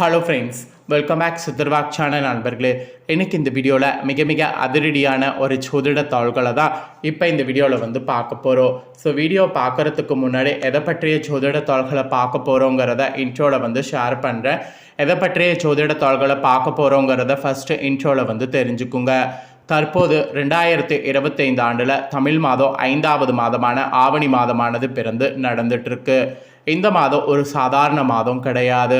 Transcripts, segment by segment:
Hello friends welcome back சித்தர்வாக் channel நண்பர்களே. எனக்கு இந்த வீடியோவில் மிக மிக அதிரடியான ஒரு சோதிட தாள்களை தான் இப்போ இந்த வீடியோவில் வந்து பார்க்க போகிறோம் ஸோ வீடியோ பார்க்குறதுக்கு முன்னாடி எதை பற்றிய சோதிட தாள்களை பார்க்க போகிறோங்கிறத இன்ட்ரோவில் வந்து ஷேர் பண்ணுறேன் எதை பற்றிய சோதிட தாள்களை பார்க்க போகிறோங்கிறத ஃபஸ்ட்டு இன்ட்ரோவில் வந்து தெரிஞ்சுக்குங்க. தற்போது ரெண்டாயிரத்து இருபத்தைந்து ஆண்டில் தமிழ் மாதம் ஐந்தாவது மாதமான ஆவணி மாதமானது பிறந்து நடந்துட்டுருக்கு இந்த மாதம் ஒரு சாதாரண மாதம் கிடையாது.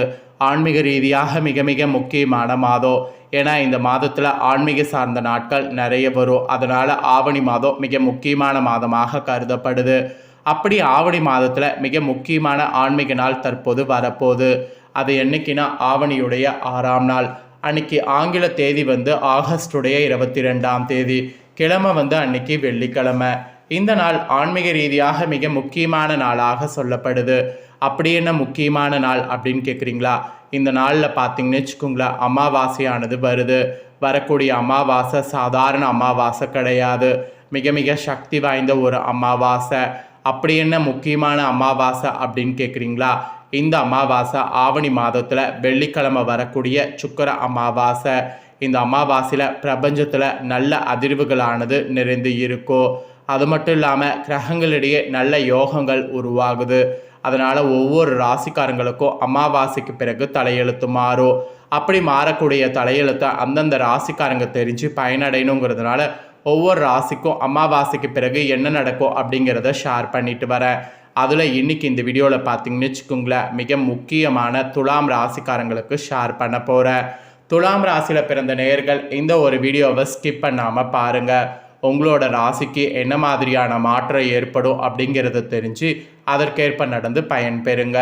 ஆன்மீக ரீதியாக மிக மிக முக்கியமான மாதம் ஏன்னா இந்த மாதத்தில் ஆன்மீக சார்ந்த நாட்கள் நிறைய வரும். அதனால் ஆவணி மாதம் மிக முக்கியமான மாதமாக கருதப்படுது. அப்படி ஆவணி மாதத்தில் மிக முக்கியமான ஆன்மீக நாள் தற்போது வரப்போகுது. அது என்னைக்குன்னா ஆவணியுடைய ஆறாம் நாள். அன்னைக்கு ஆங்கில தேதி வந்து ஆகஸ்டுடைய இருபத்தி ரெண்டாம் தேதி. கிழமை வந்து அன்னைக்கு வெள்ளிக்கிழமை. இந்த நாள் ஆன்மீக ரீதியாக மிக முக்கியமான நாளாக சொல்லப்படுது. அப்படி என்ன முக்கியமான நாள் அப்படின்னு கேட்குறீங்களா இந்த நாளில் பார்த்தீங்கன்னு வச்சுக்கோங்களேன் அமாவாசையானது வருது. வரக்கூடிய அமாவாசை சாதாரண அமாவாசை கிடையாது. மிக மிக சக்தி வாய்ந்த ஒரு அமாவாசை. அப்படி என்ன முக்கியமான அமாவாசை அப்படின்னு கேட்குறீங்களா இந்த அமாவாசை ஆவணி மாதத்தில் வெள்ளிக்கிழமை வரக்கூடிய சுக்கர அமாவாசை. இந்த அமாவாசையில் பிரபஞ்சத்தில் நல்ல அதிர்வுகளானது நிறைந்து இருக்கும் அது மட்டும் இல்லாமல் கிரகங்களிடையே நல்ல யோகங்கள் உருவாகுது. அதனால் ஒவ்வொரு ராசிக்காரங்களுக்கும் அமாவாசைக்கு பிறகு தலையெழுத்து மாறும். அப்படி மாறக்கூடிய தலையெழுத்தை அந்தந்த ராசிக்காரங்க தெரிஞ்சு பயனடையணுங்கிறதுனால ஒவ்வொரு ராசிக்கும் அமாவாசைக்கு பிறகு என்ன நடக்கும் அப்படிங்கிறத ஷேர் பண்ணிட்டு வரேன். அதில் இன்றைக்கி இந்த வீடியோவில் பார்த்தீங்கன்னு வச்சுக்கோங்களேன் மிக முக்கியமான துலாம் ராசிக்காரங்களுக்கு ஷேர் பண்ண போகிறேன் துலாம் ராசியில் பிறந்த நேயர்கள் இந்த ஒரு வீடியோவை ஸ்கிப் பண்ணாமல் பாருங்கள் உங்களோட ராசிக்கு என்ன மாதிரியான மாற்றம் ஏற்படும் அப்படிங்கிறத தெரிஞ்சு அதற்கேற்ப நடந்து பயன்பெறுங்க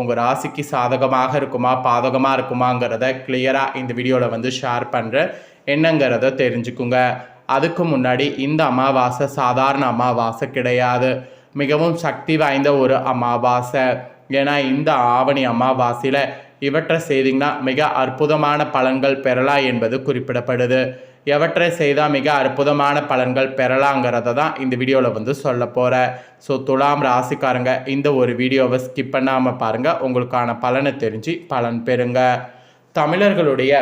உங்கள் ராசிக்கு சாதகமாக இருக்குமா பாதகமாக இருக்குமாங்கிறத கிளியராக இந்த வீடியோவில் வந்து ஷேர் பண்ணுறேன் என்னங்கிறத தெரிஞ்சுக்குங்க. அதுக்கு முன்னாடி இந்த அமாவாசை சாதாரண அமாவாசை கிடையாது. மிகவும் சக்தி வாய்ந்த ஒரு அமாவாசை. ஏன்னா இந்த ஆவணி அமாவாசையில் இவற்றை செய்திங்கன்னா மிக அற்புதமான பலன்கள் பெறலாம் என்பது குறிப்பிடப்படுது. எவற்றை செய்தால் மிக அற்புதமான பலன்கள் பெறலாங்கிறத தான் இந்த வீடியோவில் வந்து சொல்ல போகிறேன் ஸோ துலாம் ராசிக்காரங்க இந்த ஒரு வீடியோவை ஸ்கிப் பண்ணாமல் பாருங்கள் உங்களுக்கான பலனை தெரிஞ்சு பலன் பெறுங்க. தமிழர்களுடைய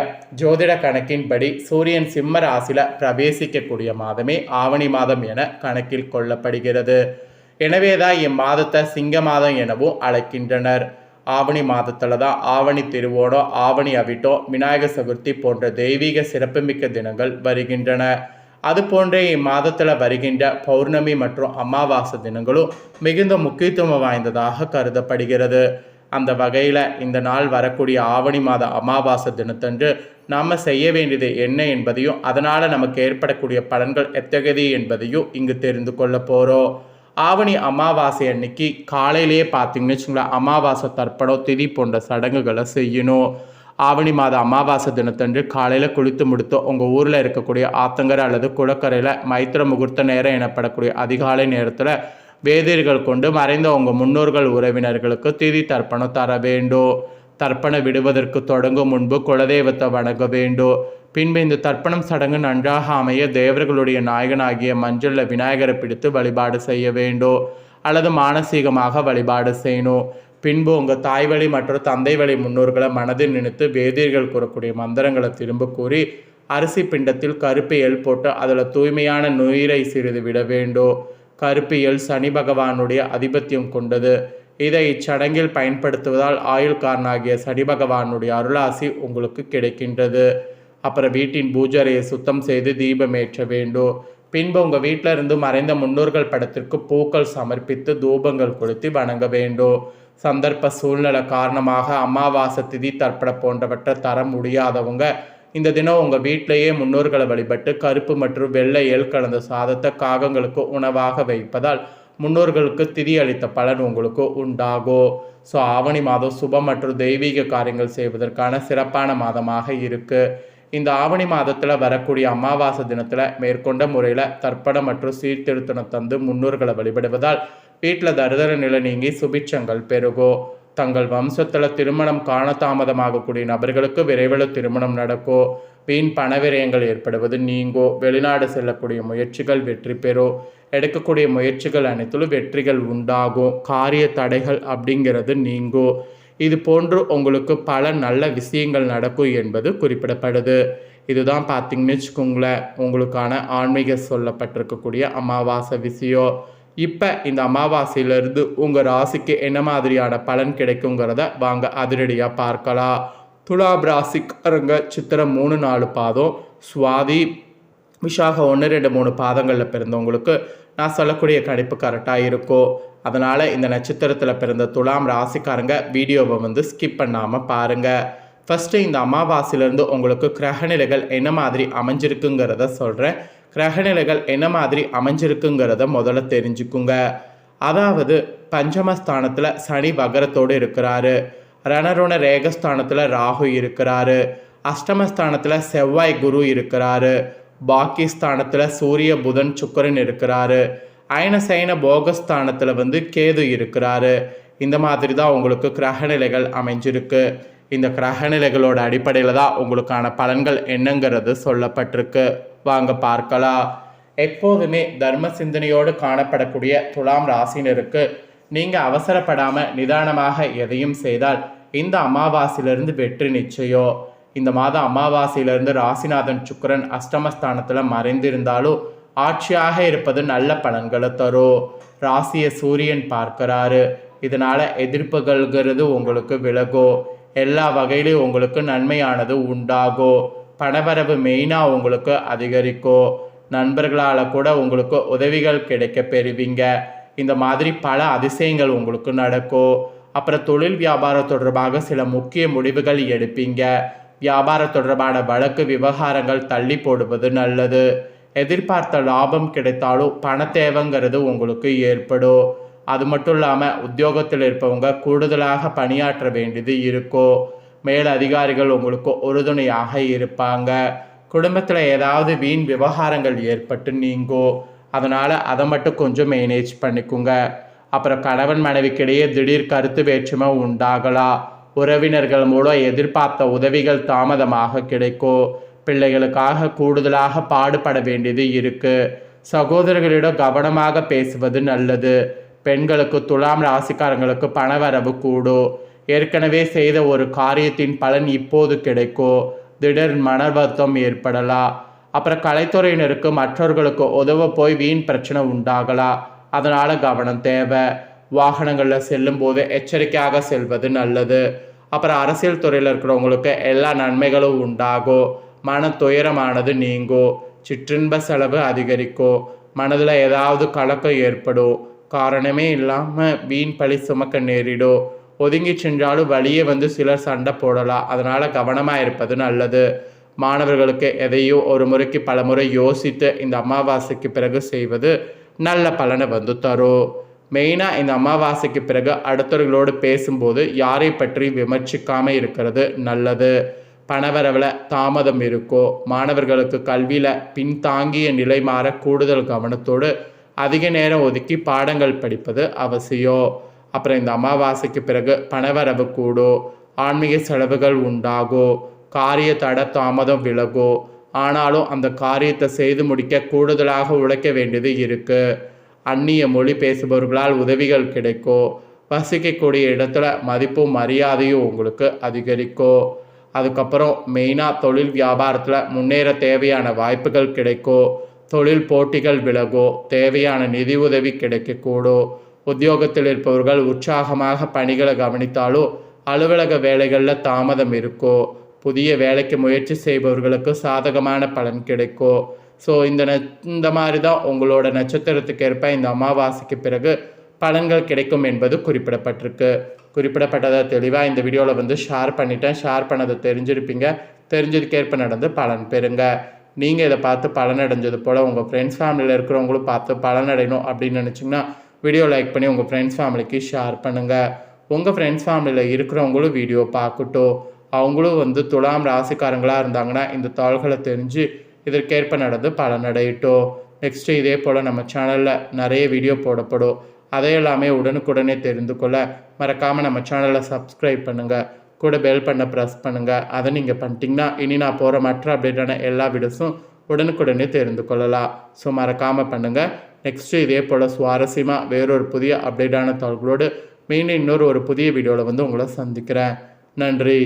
ஜோதிட கணக்கின்படி சூரியன் சிம்ம ராசியில் பிரவேசிக்கக்கூடிய மாதமே ஆவணி மாதம் என கணக்கில் கொள்ளப்படுகிறது. எனவே தான் இம்மாதத்தை சிங்க மாதம் எனவும் அழைக்கின்றனர். ஆவணி மாதத்தில் தான் ஆவணி திருவோடோ ஆவணி அவிட்டோ விநாயகர் சதுர்த்தி போன்ற தெய்வீக சிறப்புமிக்க தினங்கள் வருகின்றன. அது போன்றே இம்மாதத்தில் வருகின்ற பௌர்ணமி மற்றும் அமாவாசை தினங்களும் மிகுந்த முக்கியத்துவம் வாய்ந்ததாக கருதப்படுகிறது. அந்த வகையில் இந்த நாள் வரக்கூடிய ஆவணி மாத அமாவாசை தினத்தன்று நாம் செய்ய வேண்டியது என்ன என்பதையும் அதனால் நமக்கு ஏற்படக்கூடிய பலன்கள் எத்தகையது என்பதையும் இங்கு தெரிந்து கொள்ள போகிறோம் ஆவணி அமாவாசை அன்னைக்கு காலையிலேயே பார்த்தீங்கன்னு வச்சுங்களேன் அமாவாசை தர்ப்பணம் திதி போன்ற சடங்குகளை செய்யணும். ஆவணி மாத அமாவாசை தினத்தன்று காலையில் குளித்து முடித்து உங்கள் ஊரில் இருக்கக்கூடிய ஆத்தங்கரை அல்லது குளக்கரையில் மைத்திர முகூர்த்த நேரம் எனப்படக்கூடிய அதிகாலை நேரத்தில் வேதியர்கள் கொண்டு மறைந்த உங்கள் முன்னோர்கள் உறவினர்களுக்கு திதி தர்ப்பணம் தர வேண்டும். தர்ப்பணம் விடுவதற்கு தொடங்கும் முன்பு குலதெய்வத்தை வணங்க வேண்டும். பின்பு இந்த தர்ப்பணம் சடங்கு நன்றாக அமைய தேவர்களுடைய நாயகனாகிய மஞ்சளில் விநாயகரை பிடித்து வழிபாடு செய்ய வேண்டும் அல்லது மானசீகமாக வழிபாடு செய்யணும் பின்பு உங்கள் தாய் வழி மற்றும் தந்தை வழி முன்னோர்களை மனதில் நினைத்து வேதியர்கள் கூறக்கூடிய மந்திரங்களை திரும்ப கூறி அரிசி பிண்டத்தில் கருப்பு எல் போட்டு அதில் தூய்மையான நுயிரை சிறிது விட வேண்டும் கருப்பு எல் சனி பகவானுடைய அதிபத்தியம் கொண்டது. இதை இச்சடங்கில் பயன்படுத்துவதால் ஆயுள்காரனாகிய சனி பகவானுடைய அருளாசி உங்களுக்கு கிடைக்கின்றது. அப்புறம் வீட்டின் பூஜரையை சுத்தம் செய்து தீபம் ஏற்ற வேண்டும். பின்பு உங்கள் வீட்டில் இருந்து மறைந்த முன்னோர்கள் படத்திற்கு பூக்கள் சமர்ப்பித்து தூபங்கள் கொளுத்தி வணங்க வேண்டும். சந்தர்ப்ப சூழ்நிலை காரணமாக அமாவாசை திதி தற்பட போன்றவற்றை தர முடியாதவங்க இந்த தினம் உங்கள் வீட்டிலேயே முன்னோர்களை வழிபட்டு கருப்பு மற்றும் வெள்ளை எல் கலந்த சாதத்தை காகங்களுக்கு உணவாக வைப்பதால் முன்னோர்களுக்கு திதி அளித்த பலன் உங்களுக்கு உண்டாகும் ஸோ ஆவணி மாதம் சுபம் மற்றும் தெய்வீக காரியங்கள் செய்வதற்கான சிறப்பான மாதமாக இருக்குது இந்த ஆவணி மாதத்தில் வரக்கூடிய அமாவாசை தினத்தில் மேற்கொண்ட முறையில் தர்ப்பணம் மற்றும் சீர்திருத்தணம் தந்து முன்னோர்களை வழிபடுவதால் வீட்டில் தரிதர நிலை நீங்கி சுபிட்சங்கள் பெருகும் தங்கள் வம்சத்தில் திருமணம் காண தாமதமாகக்கூடிய நபர்களுக்கு விரைவில் திருமணம் நடக்கும் வீண் பணவிரயங்கள் ஏற்படுவது நீங்கோ. வெளிநாடு செல்லக்கூடிய முயற்சிகள் வெற்றி பெறும் எடுக்கக்கூடிய முயற்சிகள் அனைத்திலும் வெற்றிகள் உண்டாகும் காரிய தடைகள் அப்படிங்கிறது நீங்கும் இது போன்று உங்களுக்கு பல நல்ல விஷயங்கள் நடக்கும் என்பது குறிப்பிடப்படுது. இதுதான் பார்த்தீங்கன்னு வச்சுக்கோங்களேன் உங்களுக்கான ஆன்மீக சொல்லப்பட்டிருக்கக்கூடிய அமாவாசை விஷயம் இப்போ இந்த அமாவாசையிலிருந்து உங்கள் ராசிக்கு என்ன மாதிரியான பலன் கிடைக்குங்கிறத வாங்க அதிரடியாக பார்க்கலாம். துலாப் ராசிக்காரங்க சித்திரம் மூணு நாலு பாதம் சுவாதி விஷாக ஒன்று ரெண்டு மூணு பாதங்களில் பிறந்தவங்களுக்கு நான் சொல்லக்கூடிய கணிப்பு கரெக்டாக இருக்கும் அதனால் இந்த நட்சத்திரத்தில் பிறந்த துலாம் ராசிக்காரங்க வீடியோவை வந்து ஸ்கிப் பண்ணாமல் பாருங்கள் ஃபஸ்ட்டு இந்த அமாவாசையிலேருந்து உங்களுக்கு கிரகநிலைகள் என்ன மாதிரி அமைஞ்சிருக்குங்கிறத சொல்கிறேன் கிரகநிலைகள் என்ன மாதிரி அமைஞ்சிருக்குங்கிறத முதல்ல தெரிஞ்சுக்குங்க. அதாவது பஞ்சமஸ்தானத்தில் சனி வகரத்தோடு இருக்கிறாரு. ரணருண ரேகஸ்தானத்தில் ராகு இருக்கிறாரு. அஷ்டமஸ்தானத்தில் செவ்வாய் குரு இருக்கிறாரு. பாக்கிஸ்தானத்தில் சூரிய புதன் சுக்கரன் இருக்கிறாரு. அயனசைன போகஸ்தானத்தில் வந்து கேது இருக்கிறாரு. இந்த மாதிரி தான் உங்களுக்கு கிரகநிலைகள் அமைஞ்சிருக்கு. இந்த கிரகநிலைகளோட அடிப்படையில் தான் உங்களுக்கான பலன்கள் என்னங்கிறது சொல்லப்பட்டிருக்கு. வாங்க பார்க்கலாம். எப்போதுமே தர்ம சிந்தனையோடு காணப்படக்கூடிய துலாம் ராசினருக்கு நீங்கள் அவசரப்படாமல் நிதானமாக எதையும் செய்தால் இந்த அமாவாசையிலிருந்து வெற்றி நிச்சயம் இந்த மாதம் அமாவாசையிலிருந்து ராசிநாதன் சுக்கரன் அஷ்டமஸ்தானத்தில் மறைந்திருந்தாலும் ஆட்சியாக இருப்பது நல்ல பலன்களை தரும் ராசியை சூரியன் பார்க்கிறாரு. இதனால் எதிர்ப்புகள்ங்கிறது உங்களுக்கு விலகும் எல்லா வகையிலையும் உங்களுக்கு நன்மையானது உண்டாகும் பணவரவு மெயினாக உங்களுக்கு அதிகரிக்கும் நண்பர்களால் கூட உங்களுக்கு உதவிகள் கிடைக்க பெறுவீங்க. இந்த மாதிரி பல அதிசயங்கள் உங்களுக்கு நடக்கும் அப்புறம் தொழில் வியாபாரம் தொடர்பாக சில முக்கிய முடிவுகள் எடுப்பீங்க. வியாபாரம் தொடர்பான வழக்கு விவகாரங்கள் தள்ளி போடுவது நல்லது. எதிர்பார்த்த லாபம் கிடைத்தாலும் பண தேவைங்கிறது உங்களுக்கு ஏற்படும் அது மட்டும் இல்லாமல் உத்தியோகத்தில் இருப்பவங்க கூடுதலாக பணியாற்ற வேண்டியது இருக்கும் மேல் அதிகாரிகள் உங்களுக்கு உறுதுணையாக இருப்பாங்க. குடும்பத்தில் ஏதாவது வீண் விவகாரங்கள் ஏற்பட்டு நீங்கும் அதனால் அதை மட்டும் கொஞ்சம் மேனேஜ் பண்ணிக்கோங்க. அப்புறம் கணவன் மனைவிக்கிடையே திடீர் கருத்து வேற்றுமை உண்டாகலாம் உறவினர்கள் மூலம் எதிர்பார்த்த உதவிகள் தாமதமாக கிடைக்கும் பிள்ளைகளுக்காக கூடுதலாக பாடுபட வேண்டியது இருக்குது சகோதரர்களிடம் கவனமாக பேசுவது நல்லது. பெண்களுக்கு துலாம் ராசிக்காரங்களுக்கு பணவரவு கூடும். ஏற்கனவே செய்த ஒரு காரியத்தின் பலன் இப்போது கிடைக்கும். திடீர் மன வருத்தம் ஏற்படலாம். அப்புறம் கலைத்துறையினருக்கு மற்றவர்களுக்கு உதவ போய் வீண் பிரச்சனை உண்டாகலாம் அதனால் கவனம் தேவை. வாகனங்களில் செல்லும் போது எச்சரிக்கையாக செல்வது நல்லது. அப்புறம் அரசியல் துறையில் இருக்கிறவங்களுக்கு எல்லா நன்மைகளும் உண்டாகும். மன துயரமானது நீங்கோ சிற்றின்ப செலவு அதிகரிக்கோ மனதில் ஏதாவது கலக்கம் ஏற்படும் காரணமே இல்லாமல் வீண் பழி சுமக்க நேரிடும் ஒதுங்கி சென்றாலும் வழியே வந்து சிலர் சண்டை போடலாம் அதனால் கவனமாக இருப்பது நல்லது. மாணவர்களுக்கு எதையோ ஒரு முறைக்கு பல முறை யோசித்து இந்த அமாவாசைக்கு பிறகு செய்வது நல்ல பலனை வந்து தரும் மெயினாக இந்த அமாவாசைக்கு பிறகு அடுத்தவர்களோடு பேசும்போது யாரை பற்றி விமர்சிக்காமல் இருக்கிறது நல்லது. பணவரவில் தாமதம் இருக்கோ மாணவர்களுக்கு கல்வியில் பின்தாங்கிய நிலை மாற கூடுதல் கவனத்தோடு அதிக நேரம் ஒதுக்கி பாடங்கள் படிப்பது அவசியம். அப்புறம் இந்த அமாவாசைக்கு பிறகு பணவரவு கூடும் ஆன்மீக செலவுகள் உண்டாகும் காரிய தட தாமதம் விலகும் ஆனாலும் அந்த காரியத்தை செய்து முடிக்க கூடுதலாக உழைக்க வேண்டியது இருக்குது அந்நிய மொழி பேசுபவர்களால் உதவிகள் கிடைக்கும் வசிக்கக்கூடிய இடத்துல மதிப்பும் மரியாதையும் உங்களுக்கு அதிகரிக்கும் அதுக்கப்புறம் மெயினாக தொழில் வியாபாரத்தில் முன்னேற தேவையான வாய்ப்புகள் கிடைக்கும் தொழில் போட்டிகள் விலகோ தேவையான நிதி உதவி கிடைக்கக்கூடும் உத்தியோகத்தில் இருப்பவர்கள் உற்சாகமாக பணிகளை கவனித்தாலும் அலுவலக வேலைகளில் தாமதம் இருக்கும் புதிய வேலைக்கு முயற்சி செய்பவர்களுக்கு சாதகமான பலன் கிடைக்கும் ஸோ இந்த ந இந்த மாதிரி தான் உங்களோட நட்சத்திரத்துக்கு ஏற்ப இந்த அமாவாசைக்கு பிறகு பலன்கள் கிடைக்கும் என்பது குறிப்பிடப்பட்டிருக்கு. குறிப்பிடப்பட்டதை தெளிவாக இந்த வீடியோவில் வந்து ஷேர் பண்ணிட்டேன். ஷேர் பண்ணதை தெரிஞ்சிருப்பீங்க. தெரிஞ்சதுக்கேற்ப நடந்து பலன் பெறுங்க. நீங்கள் இதை பார்த்து பலனடைஞ்சது போல் உங்கள் ஃப்ரெண்ட்ஸ் ஃபேமிலியில் இருக்கிறவங்களும் பார்த்து பலனடையணும் அப்படின்னு நினச்சிங்கன்னா வீடியோ லைக் பண்ணி உங்கள் ஃப்ரெண்ட்ஸ் ஃபேமிலிக்கு ஷேர் பண்ணுங்கள் உங்கள் ஃப்ரெண்ட்ஸ் ஃபேமிலியில் இருக்கிறவங்களும் வீடியோ பார்க்கட்டும். அவங்களும் வந்து துலாம் ராசிக்காரங்களாக இருந்தாங்கன்னா இந்த தாள்களை தெரிஞ்சு இதற்கேற்ப நடந்து பலனடையட்டும் நெக்ஸ்ட்டு இதே போல் நம்ம சேனலில் நிறைய வீடியோ போடப்படும். அதையெல்லாமே உடனுக்குடனே தெரிந்து கொள்ள மறக்காமல் நம்ம சேனலை சப்ஸ்கிரைப் பண்ணுங்கள் கூட பெல் பண்ண ப்ரெஸ் பண்ணுங்கள் அதை நீங்கள் பண்ணிட்டீங்கன்னா இனி நான் போகிற மற்ற அப்டேட்டான எல்லா வீடியோஸும் உடனுக்குடனே தெரிந்து கொள்ளலாம். ஸோ மறக்காமல் பண்ணுங்கள் நெக்ஸ்ட்டு இதே போல் சுவாரஸ்யமாக வேறொரு புதிய அப்டேட்டான தகவலோடு மீண்டும் இன்னொரு ஒரு புதிய வீடியோவில் வந்து உங்களை சந்திக்கிறேன். நன்றி.